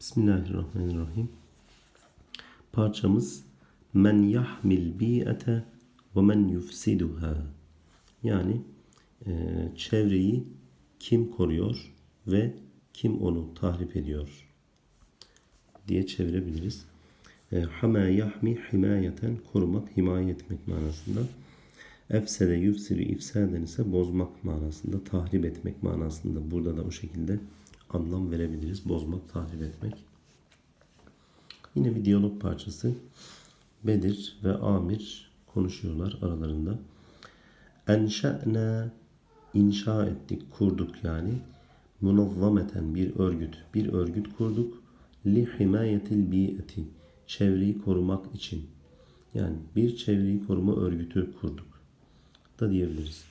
Bismillahirrahmanirrahim. Parçamız men yahmil bi'ete ve men yufsiduha. Yani e, çevreyi kim koruyor ve kim onu tahrip ediyor diye çevirebiliriz. E, hama yahmi himayeten korumak, himaye etmek manasında. Efsede yufsidu ifsaden ise bozmak manasında, tahrip etmek manasında. Burada da o şekilde anlam verebiliriz. Bozmak, tahrip etmek. Yine bir diyalog parçası. Bedir ve Amir konuşuyorlar aralarında. Enşe'ne inşa ettik, kurduk yani. Munazzameten bir örgüt. Bir örgüt kurduk. Li himayetil bi'eti. Çevreyi korumak için. Yani bir çevreyi koruma örgütü kurduk. Da diyebiliriz.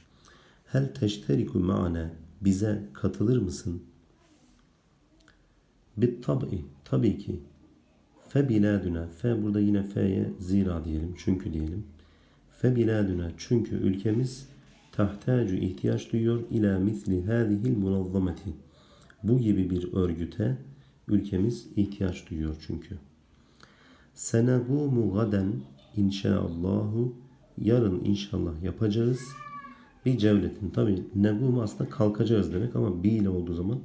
Hel teşteriku ma'ane. Bize katılır mısın? Bit tabi. Tabii ki. Fe biladuna. Fe burada yine fe'ye zira diyelim. Çünkü diyelim. Fe biladuna. Çünkü ülkemiz tahtacu ihtiyaç duyuyor ila misli hadihil munazzameti. Bu gibi bir örgüte ülkemiz ihtiyaç duyuyor çünkü. Senegumu gaden inşaallahu yarın inşallah yapacağız. Bir cevletin tabi negum aslında kalkacağız demek ama bi ile olduğu zaman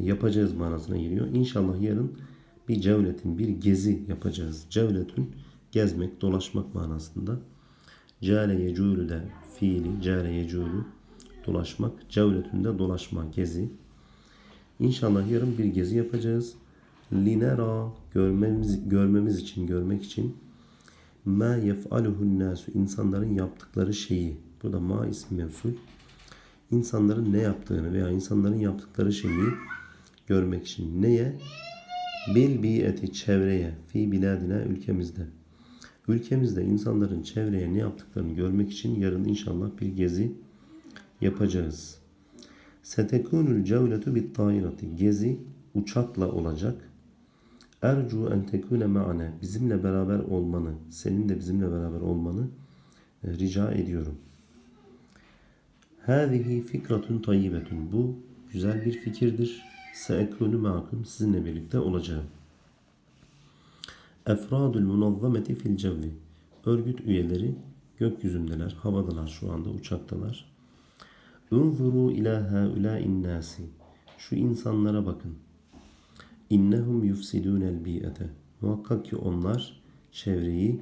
yapacağız manasına geliyor. İnşallah yarın bir cevletin, bir gezi yapacağız. Cevletün gezmek, dolaşmak manasında. Cale yeculu de fiili, cale yeculu dolaşmak. Cevletün de dolaşma, gezi. İnşallah yarın bir gezi yapacağız. Linera görmemiz, görmemiz için, görmek için ma yef'aluhun nasu insanların yaptıkları şeyi. Burada ma ismi mevsul. İnsanların ne yaptığını veya insanların yaptıkları şeyi görmek için. Neye? Bil bi'eti çevreye fi biladina ülkemizde. Ülkemizde insanların çevreye ne yaptıklarını görmek için yarın inşallah bir gezi yapacağız. Setekunul cevletu bit tairati. Gezi uçakla olacak. Ercu en tekune ma'ane. Bizimle beraber olmanı, senin de bizimle beraber olmanı e, rica ediyorum. Hâzihi fikratun tayyibetun. Bu güzel bir fikirdir. Seekûnü ma'akum. Sizinle birlikte olacağım. Efradul munazzameti fil cevvi. Örgüt üyeleri gökyüzündeler, havadalar şu anda, uçaktalar. Unzuru ila haulâin nâsi. Şu insanlara bakın. İnnehum yufsidûnel bi'ete. Muhakkak ki onlar çevreyi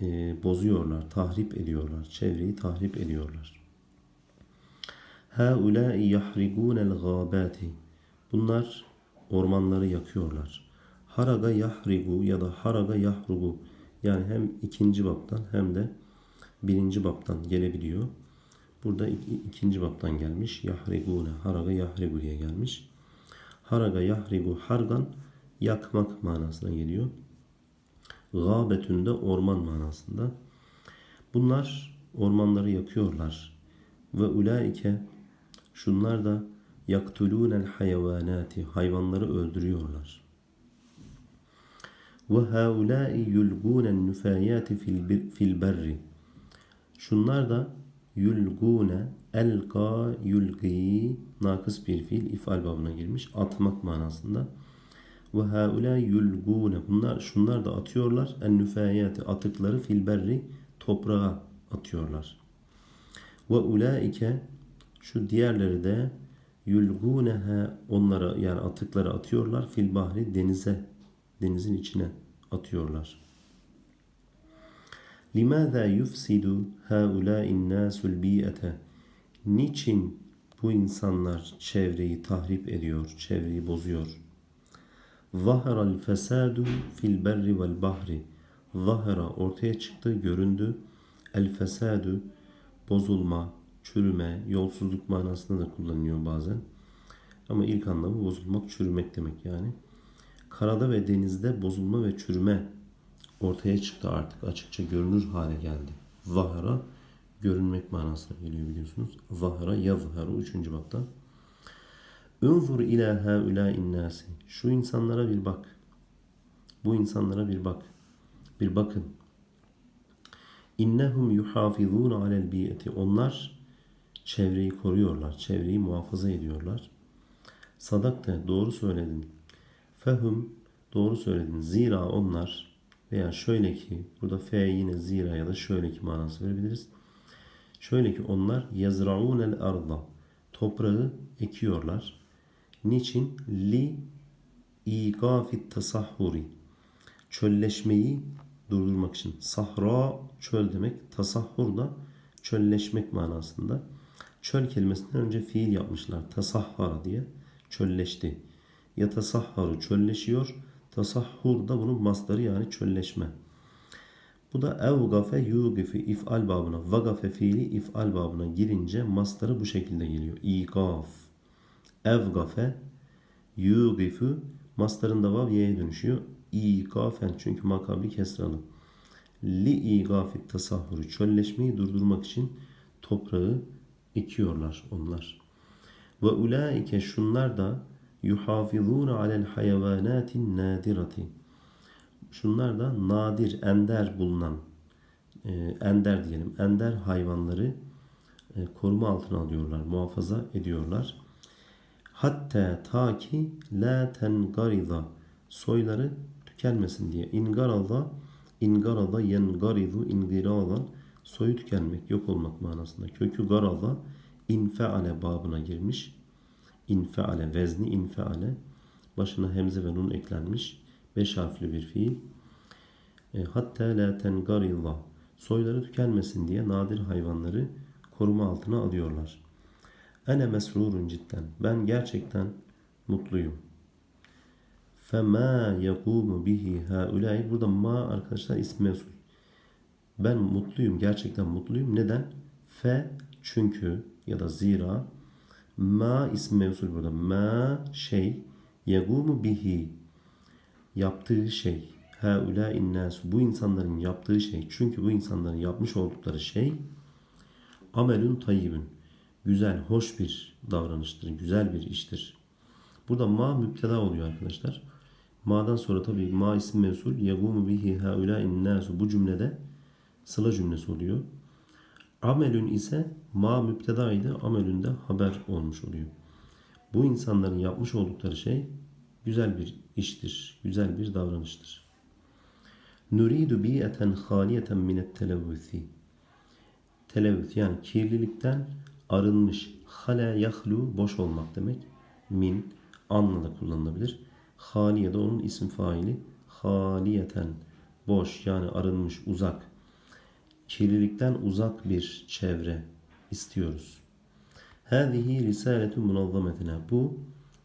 e, bozuyorlar, tahrip ediyorlar. Çevreyi tahrip ediyorlar. Haulâi yahrigûnel gâbâti. Bunlar ormanları yakıyorlar. Haraga yahrigu ya da haraga yahrugu. Yani hem ikinci baptan hem de birinci baptan gelebiliyor. Burada ikinci baptan gelmiş. Yahrigune, haraga yahrigu diye gelmiş. Haraga yahrigu hargan yakmak manasına geliyor. Gâbetünde orman manasında. Bunlar ormanları yakıyorlar. Ve ulaike şunlar da yaktulûnel hayvanati hayvanları öldürüyorlar. Ve haulâi yulgûnen nüfâyâti fil berri. Şunlar da yulgûne elga yulgî nakıs bir fiil ifal babına girmiş. Atmak manasında. Ve haulâi yulgûne bunlar şunlar da atıyorlar. En nüfâyâti atıkları fil berri toprağa atıyorlar. Ve ulaike şu diğerleri de yulgûneha onlara yani atıkları atıyorlar fil bahri denize denizin içine atıyorlar. Limâzâ yufsidu hâulâin nâsul bi'ete Niçin bu insanlar çevreyi tahrip ediyor, çevreyi bozuyor? Zaharal fesadu fil berri vel bahri Zahara ortaya çıktı, göründü. El fesadu bozulma, çürüme, yolsuzluk manasında da kullanılıyor bazen. Ama ilk anlamı bozulmak, çürümek demek yani. Karada ve denizde bozulma ve çürüme ortaya çıktı artık. Açıkça görünür hale geldi. Zahara görünmek manasına geliyor biliyorsunuz. Zahara yazharu üçüncü bapta. Unzur ila haulâin nâsi. Şu insanlara bir bak. Bu insanlara bir bak. Bir bakın. İnnehum yuhafizûne alel biyeti. Onlar çevreyi koruyorlar. Çevreyi muhafaza ediyorlar. Sadakte doğru söyledin. Fehum doğru söyledin. Zira onlar veya şöyle ki burada fe yine zira ya da şöyle ki manası verebiliriz. Şöyle ki onlar yazraunel arda toprağı ekiyorlar. Niçin? Li igafit tasahhuri çölleşmeyi durdurmak için. Sahra çöl demek. Tasahhur da çölleşmek manasında. Çöl kelimesinden önce fiil yapmışlar. Tasahhara diye. Çölleşti. Ya tasahharu çölleşiyor. Tasahhur da bunun mastarı yani çölleşme. Bu da evgafe yugifi if'al babına. Vagafe fiili if'al babına girince mastarı bu şekilde geliyor. İgaf. Evgafe yugifu mastarında vav y'ye dönüşüyor. İgafen çünkü makabi kesralı. Li igafit tasahhuru çölleşmeyi durdurmak için toprağı ekiyorlar onlar. Ve ulaike şunlar da yuhafizuna alel hayvanatin nadirati. Şunlar da nadir, ender bulunan, e, ender diyelim, ender hayvanları e, koruma altına alıyorlar, muhafaza ediyorlar. Hatta ta ki la tengarida soyları tükenmesin diye. İngarada, ingarada yengaridu ingiradan soyu tükenmek, yok olmak manasında. Kökü garada infeale babına girmiş. İnfeale, vezni infeale. Başına hemze ve nun eklenmiş. Beş harfli bir fiil. E, hatta la tengarida soyları tükenmesin diye nadir hayvanları koruma altına alıyorlar. Ene mesrurun cidden. Ben gerçekten mutluyum. Fema yakumu bihi haulai. Burada ma arkadaşlar ismi mesul. Ben mutluyum. Gerçekten mutluyum. Neden? Fe çünkü ya da zira ma ismi mevsul burada. Ma şey yakumu bihi yaptığı şey. Haula innasu. Bu insanların yaptığı şey. Çünkü bu insanların yapmış oldukları şey amelün tayyibün. Güzel, hoş bir davranıştır. Güzel bir iştir. Burada ma müpteda oluyor arkadaşlar. Ma'dan sonra tabi ma isim mevsul yagumu bihi haulâ'in nasu bu cümlede sıla cümlesi oluyor. Amelün ise ma müptedaydı. Amelün de haber olmuş oluyor. Bu insanların yapmış oldukları şey güzel bir iştir. Güzel bir davranıştır. Nuridu bi'eten haliyeten minet televvüthi. Televvüth yani kirlilikten arınmış. Hala yahlu boş olmak demek. Min anla da kullanılabilir. Haliye de onun isim faili. Haliyeten boş yani arınmış uzak. Kirlilikten uzak bir çevre istiyoruz. Hâzihi risaletu munazzametine. Bu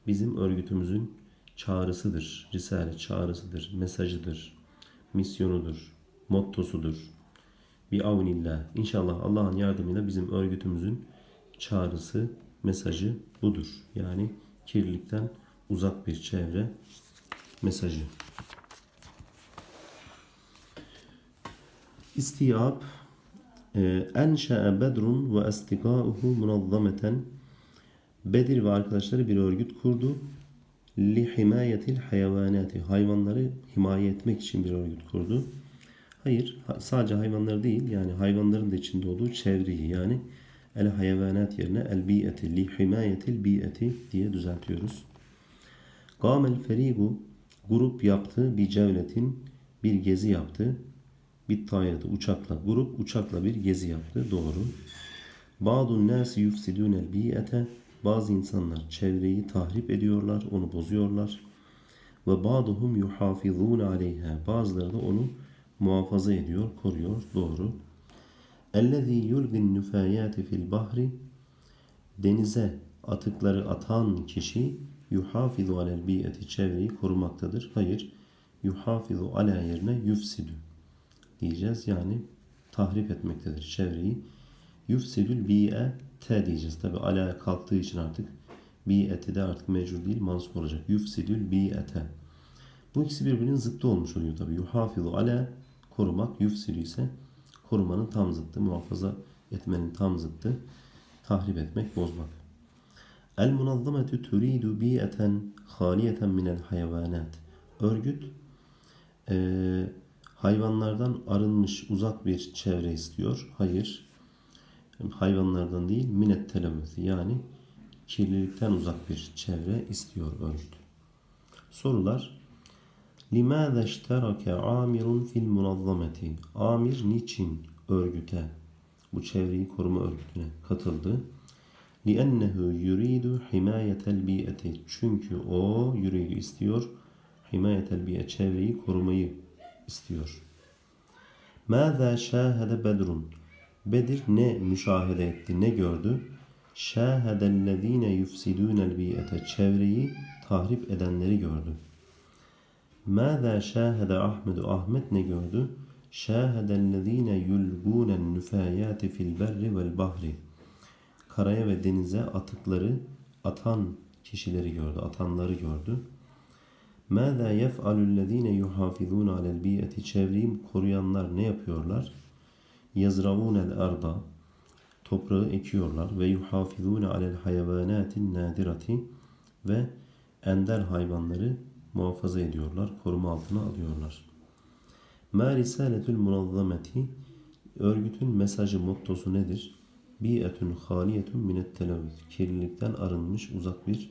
bizim örgütümüzün çağrısıdır. Risale çağrısıdır, mesajıdır, misyonudur, mottosudur. Bi avnillah. İnşallah Allah'ın yardımıyla bizim örgütümüzün çağrısı, mesajı budur. Yani kirlilikten uzak bir çevre mesajı. İstiyab e, Enşe'e Bedrun ve estigâuhu munazzameten Bedir ve arkadaşları bir örgüt kurdu. Li himayetil hayvanati hayvanları himaye etmek için bir örgüt kurdu. Hayır, sadece hayvanları değil yani hayvanların da içinde olduğu çevreyi yani el hayvanat yerine el bi'eti li himayetil bi'eti diye düzeltiyoruz. Gamel ferigu grup yaptı bir cevletin bir gezi yaptı. Bir tayeti uçakla grup uçakla bir gezi yaptı. Doğru. Bazı nasi yufsidunel bi'ete bazı insanlar çevreyi tahrip ediyorlar, onu bozuyorlar. Ve bazıhum yuhafizun aleyha. Bazıları da onu muhafaza ediyor, koruyor. Doğru. Ellezî yulgin nüfâyâti fil bahri denize atıkları atan kişi yuhafizu alel biyeti çevreyi korumaktadır. Hayır. Yuhafizu ala yerine yufsidü diyeceğiz. Yani tahrip etmektedir çevreyi. Yufsidül bi'e te diyeceğiz. Tabi ala kalktığı için artık bi'eti de artık mecbur değil mansub olacak. Yufsidül bi'ete. Bu ikisi birbirinin zıttı olmuş oluyor tabi. Yuhafizu ala korumak, yufsidü ise korumanın tam zıttı, muhafaza etmenin tam zıttı, tahrip etmek, bozmak. El munazzametü turidu bi'eten haliyeten minel hayvanat. Örgüt e, hayvanlardan arınmış uzak bir çevre istiyor. Hayır. Hayvanlardan değil minet telemüzi yani kirlilikten uzak bir çevre istiyor örgüt. Sorular. Limâze işterake amirun fil munazzameti? Amir niçin örgüte, bu çevreyi koruma örgütüne katıldı? لِأَنَّهُ يُرِيدُ حِمَايَةَ الْبِيئَةِ Çünkü o yuridu istiyor. Himayetel biye çevreyi korumayı istiyor. Mâzâ şâhede Bedrun. Bedir ne müşahede etti, ne gördü? Şâhedellezîne yufsidûnel bi'ete. Çevreyi tahrip edenleri gördü. Mâzâ şâhede Ahmedu. Ahmet ne gördü? Şâhedellezîne yulgûnen nüfâyâti fil berri vel bahri. Karaya ve denize atıkları atan kişileri gördü, atanları gördü. ماذا يفعل الذين يحافظون على البيئة Çevreyi koruyanlar ne yapıyorlar? يزرعون الأرض Toprağı ekiyorlar ve yuhafizune alel hayvanatin nadirati ve ender hayvanları muhafaza ediyorlar, koruma altına alıyorlar. Ma risaletül munazzameti örgütün mesajı mottosu nedir? Bi'etun haliyetun minet televüz. Kirlilikten arınmış uzak bir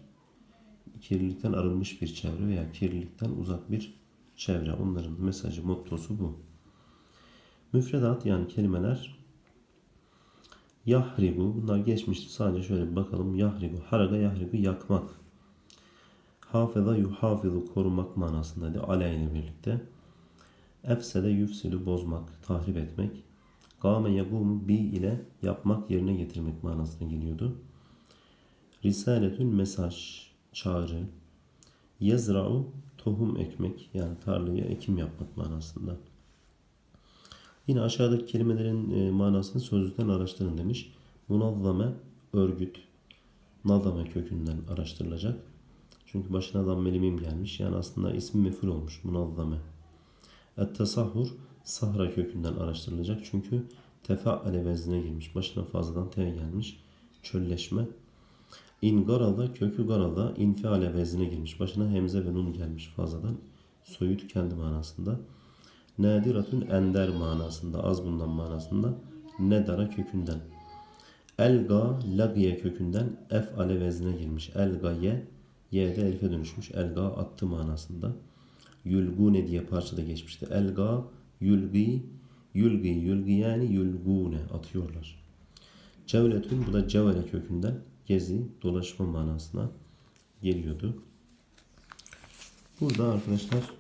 kirlilikten arınmış bir çevre veya kirlilikten uzak bir çevre. Onların mesajı mottosu bu. Müfredat yani kelimeler Yahribu bunlar geçmişti sadece şöyle bir bakalım. Yahribu haraga yahribu yakmak. Hafıza yuhafizu korumak manasındaydı. Ale ile birlikte. Efsede yufsidu bozmak, tahrip etmek. Gâme yagumu bi ile yapmak, yerine getirmek manasına geliyordu. Risaletün mesaj, çağrı. Yezra'u tohum ekmek yani tarlaya ekim yapmak manasında. Yine aşağıdaki kelimelerin e, manasını sözlükten araştırın demiş. Munazzame, örgüt. Nazame kökünden araştırılacak. Çünkü başına dammeli mim gelmiş. Yani aslında ismi meful olmuş. Munazzame. Et-tesahhur sahra kökünden araştırılacak. Çünkü tefaale veznine girmiş. Başına fazladan t gelmiş. Çölleşme. İn garada kökü garada infiale veznine girmiş. Başına hemze ve nun gelmiş fazladan. Soyu tükendi manasında. Nadiratun ender manasında. Az bundan manasında. Nedara kökünden. Elga lagiye kökünden ef ale veznine girmiş. Elgaye Y'de elife dönüşmüş. Elga attı manasında. Yulgune diye parçada geçmişti. Elga, yulgi, yulgi, yulgi yani yulgune atıyorlar. Cevletün bu da cevele kökünden gezi, dolaşma manasına geliyordu. Burada arkadaşlar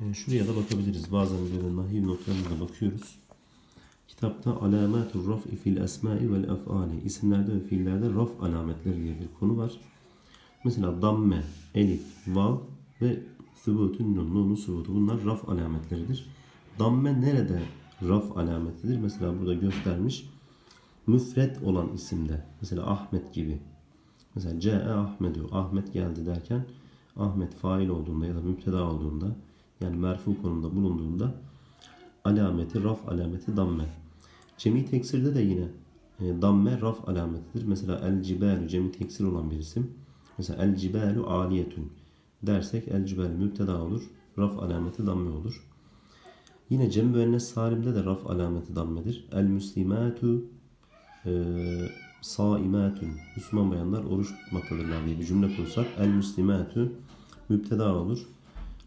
e, şuraya da bakabiliriz. Bazen böyle nahiv notlarına bakıyoruz. Kitapta alametur raf'i fil esma'i vel ef'ali isimlerde ve fiillerde raf alametleri diye bir konu var. Mesela damme, elif, vav ve sübutun nun, nunun sübutu. Bunlar raf alametleridir. Damme nerede raf alametidir? Mesela burada göstermiş. Müfret olan isimde. Mesela Ahmet gibi. Mesela C'e Ahmedu. Ahmet geldi derken Ahmet fail olduğunda ya da müpteda olduğunda yani merfu konumda bulunduğunda alameti, raf alameti damme. Cemi teksirde de yine e, damme raf alametidir. Mesela el cibalu cemi teksir olan bir isim. Mesela el cibalu aliyetun dersek el cibal müpteda olur. Raf alameti damme olur. Yine cem müennes salimde de raf alameti dammedir. El müslimatu e, saimatun. Müslüman bayanlar oruç tutmaktadırlar diye bir cümle kursak el müslimatu müpteda olur.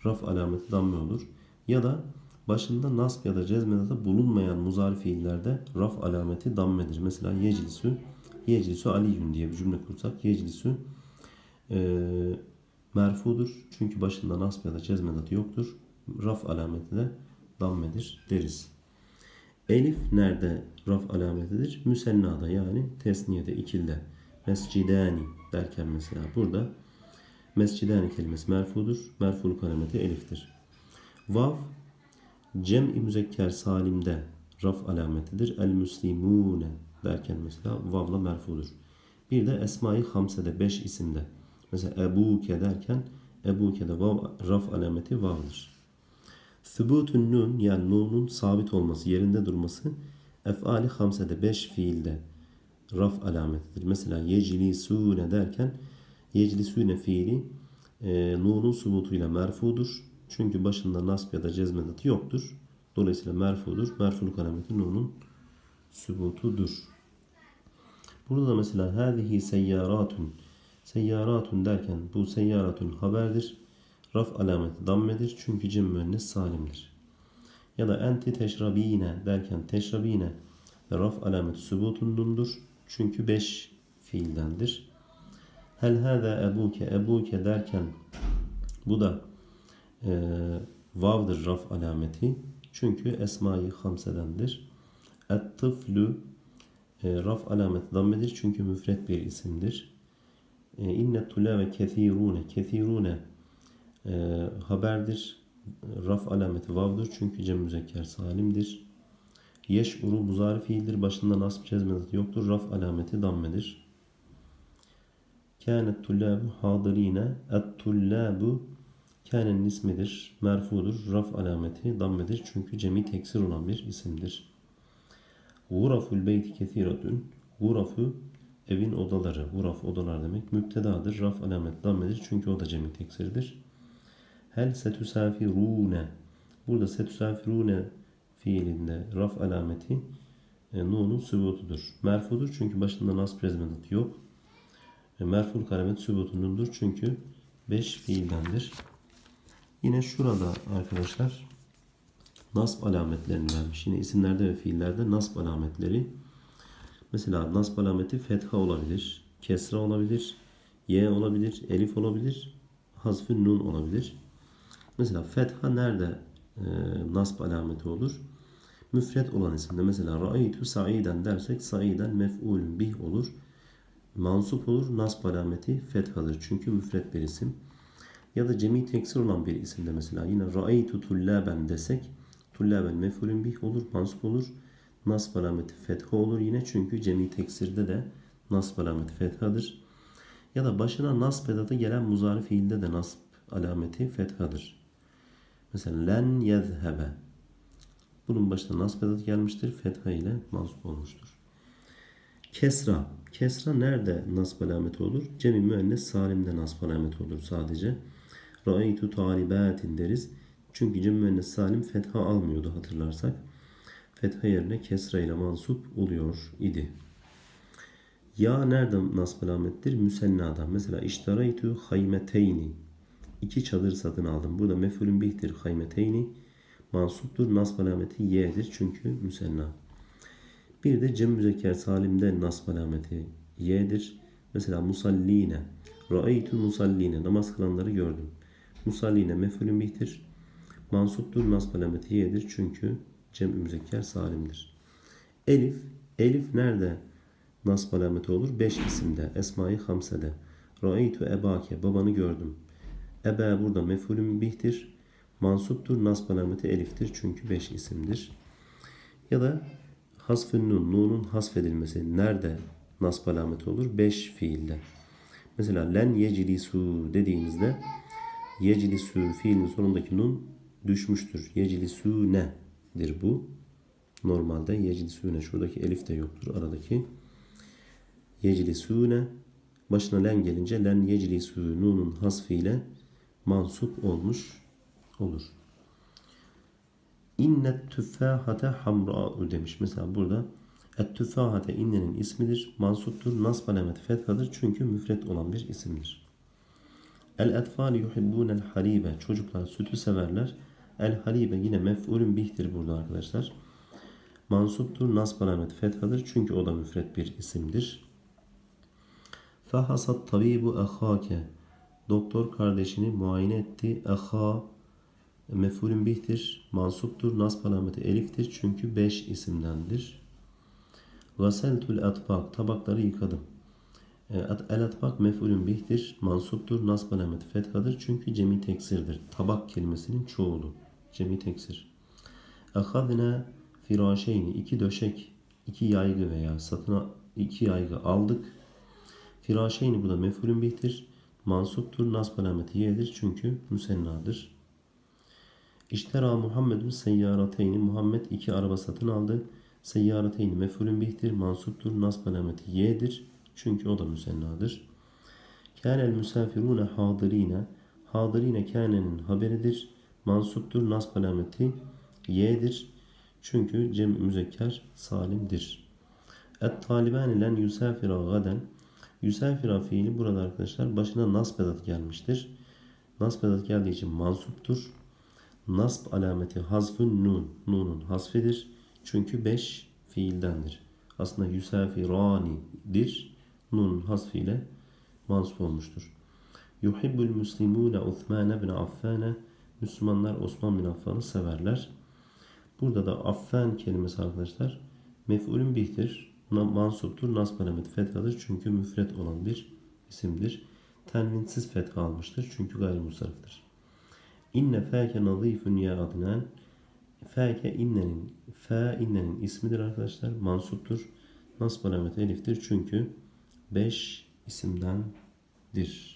Raf alameti damme olur. Ya da başında nasb ya da cezmede bulunmayan muzari fiillerde raf alameti dammedir. Mesela yeclisu yeclisu aliyun diye bir cümle kursak yeclisu e, merfudur. Çünkü başında nasb ya da cezmedat yoktur. Raf alameti de dammedir deriz. Elif nerede raf alametidir? Müsennada yani tesniyede, ikilde. Mescidani derken mesela burada mescidani kelimesi merfudur. Merfuluk alameti eliftir. Vav cem-i müzekker salimde raf alametidir. El müslimune derken mesela vavla merfudur. Bir de Esma-i Hamse'de beş isimde. Mesela Ebuke derken Ebuke'de vav, raf alameti vav'dır. Sübutun nun yani nunun sabit olması, yerinde durması efali hamsede beş fiilde raf alametidir. Mesela yeclisune derken yeclisune fiili e, nunun subutuyla merfudur. Çünkü başında nasb ya da cezmedatı yoktur. Dolayısıyla merfudur. Merfuluk alameti nunun sübutudur. Burada da mesela hâzihi seyyaratun Seyyaratun derken bu seyyaratun haberdir. Raf alameti dammedir çünkü cem müennes salimdir. Ya da enti teşrabine derken teşrabine ve raf alameti sübutundur çünkü beş fiildendir. Hel hâzâ ebuke ebuke derken bu da e, vavdır raf alameti. Çünkü esma-i hamsedendir. Et-tıflü e, raf alameti dammedir çünkü müfret bir isimdir. E, inne tulâve kethîrûne kethîrûne e, haberdir. Raf alameti vavdır çünkü cem müzekker salimdir. Yeş'uru muzari fiildir. Başında nasb cezmedet yoktur. Raf alameti dammedir. Kânet tullâbu hadirîne et tullâbu Kâne'nin ismidir, merfudur, raf alameti dammedir çünkü cemi teksir olan bir isimdir. Guraful beyti kethiratun. Gurafu evin odaları. Guraf odalar demek. Müptedadır. Raf alamet dammedir çünkü o da cemi teksirdir. Hel setüsafirune. Burada setüsafirune fiilinde raf alameti e, nunun sübutudur. Merfudur çünkü başında nasb rezmedat yok. E, merful kalamet sübutunundur çünkü 5 fiildendir. Yine şurada arkadaşlar nasb alametlerini vermiş. Yine isimlerde ve fiillerde nasb alametleri. Mesela nasb alameti fetha olabilir, kesra olabilir, y olabilir, elif olabilir, hazfı nun olabilir. Mesela fetha nerede e, nasb alameti olur? Müfret olan isimde mesela ra'aytu sa'iden dersek sa'iden mef'ulün bih olur. Mansup olur. Nasb alameti fethadır. Çünkü müfret bir isim. Ya da cemi teksir olan bir isimde mesela yine ra'aytu tullaben desek tullaben mef'ulün bih olur, mansup olur. Nasb alameti fetha olur yine çünkü cemi teksirde de nasb alameti fethadır. Ya da başına nasb edatı gelen muzari fiilde de nasb alameti fethadır. Mesela len yezhebe. Bunun başına nasb edatı gelmiştir. Fetha ile mansup olmuştur. Kesra. Kesra nerede nasb alameti olur? Cemi müennes salimde nasb alameti olur sadece. Ra'aytu talibatin deriz. Çünkü cem müennes salim fetha almıyordu hatırlarsak. Fetha yerine kesra ile mansup oluyor idi. Ya nerede nasb alamettir? Müsennada. Mesela iştaraytu haymeteyni. İki çadır satın aldım. Burada mef'ulün bihtir haymeteyni. Mansuptur. Nasb alameti y'dir. Çünkü müsenna. Bir de cem müzekker salimde nasb alameti y'dir. Mesela musalline. Ra'aytu musalline. Namaz kılanları gördüm. Musalline mef'ulün bihtir. Mansuptur. Nasb alameti y'dir. Çünkü cem müzekker salimdir. Elif. Elif nerede nasb alameti olur? Beş isimde. Esma-i Hamse'de. Ra'aytu ebake. Babanı gördüm. Ebe burada mef'ulün bihtir. Mansuptur. Nasb alameti eliftir. Çünkü beş isimdir. Ya da hasfın nun. Nun'un hasfedilmesi nerede nasb alameti olur? Beş fiilde. Mesela len yeclisu dediğimizde yeclisu fiilin sonundaki nun düşmüştür. Yeclisu nedir bu? Normalde yeclisune şuradaki elif de yoktur aradaki. Yeclisune başına len gelince len yeclisu nunun hasfiyle mansup olmuş olur. İnnet tüffahate hamra'u demiş. Mesela burada et tüffahate innenin ismidir. Mansuptur. Nasb alameti fethadır. Çünkü müfret olan bir isimdir. El etfal yuhibbunel halibe. Çocuklar sütü severler. El halibe yine mef'ulün bihtir burada arkadaşlar. Mansuptur. Nasb alameti fethadır. Çünkü o da müfret bir isimdir. Fahasat tabibu ehake. Doktor kardeşini muayene etti. Eha mef'ulün bihtir. Mansuptur. Nasb alameti eliftir. Çünkü beş isimdendir. Gaseltul atbak. Tabakları yıkadım. E, El atbak mef'ulün bihtir. Mansuptur. Nasb alameti fethadır. Çünkü cemi teksirdir. Tabak kelimesinin çoğulu. Cemi teksir. Ehadne firaşeyni. iki döşek, iki yaygı veya satın iki yaygı aldık. Firaşeyni bu da mef'ulün bihtir. Mansuptur. Nasb alameti y'dir. Çünkü müsennadır. İştera Muhammedun seyyarateyni. Muhammed iki araba satın aldı. Seyyarateyni mef'ulün bihtir. Mansuptur. Nasb alameti y'dir. Çünkü o da müsennadır. Kânel müsafirune hadirine. Hadirine kânenin haberidir. Mansuptur. Nasb alameti y'dir. Çünkü cem müzekker salimdir. Et talibani len yusafira gaden. Yusafira fiili burada arkadaşlar başına nasb edat gelmiştir. Nasb edat geldiği için mansuptur. Nasb alameti hazfın nun. Nunun hasfidir. Çünkü 5 fiildendir. Aslında yusafiranidir. Nunun hasfiyle mansup olmuştur. Yuhibbul muslimune Uthman ibn Affan. Müslümanlar Osman bin Affan'ı severler. Burada da Affan kelimesi arkadaşlar mef'ulün bihtir. Mansuptur. Nasb alameti fethadır. Çünkü müfret olan bir isimdir. Tenvinsiz fetha almıştır. Çünkü gayrimusarıftır. İnne fâke nazîfun ya adnan. Fâke innenin, fâ innenin ismidir arkadaşlar. Mansuptur. Nasb alameti eliftir. Çünkü 5 isimdendir.